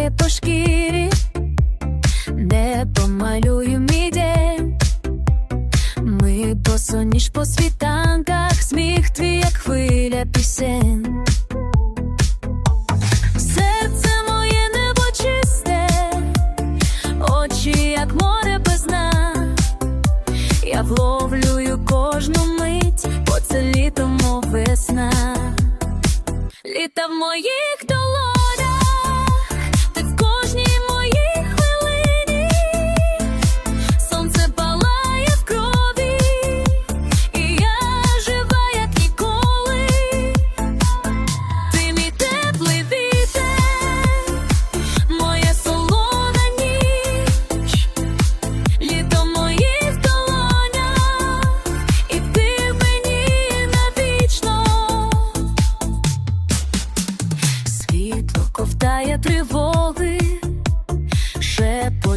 гуляє по шкірі, не помалюй мій день. Ми посоніж по світанках, сміх твій, як хвиля пісень. Серце моє небо очі, як море без дна. Я вловлюю кожну мить, бо це літо, мов весна, літа в моїх долах.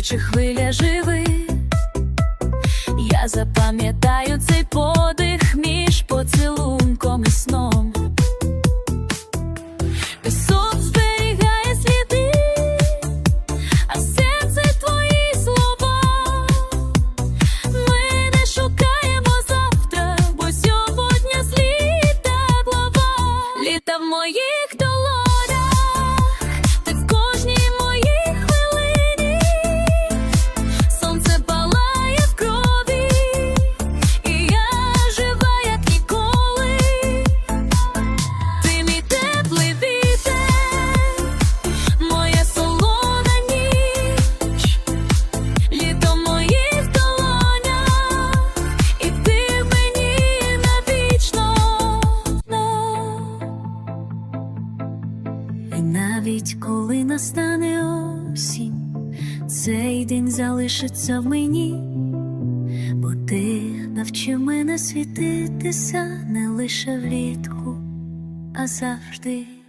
Шепоче хвиля живи. Я запам'ятаю цей подих між поцілунком і сном. Пісок зберігає сліди, а серце твої слова. Ми не шукаємо завтра, бо сьогодні слід так глава. Літа в моїх долонях, І навіть коли настане осінь, цей день залишиться в мені, бо ти навчив мене світитися не лише влітку, а завжди.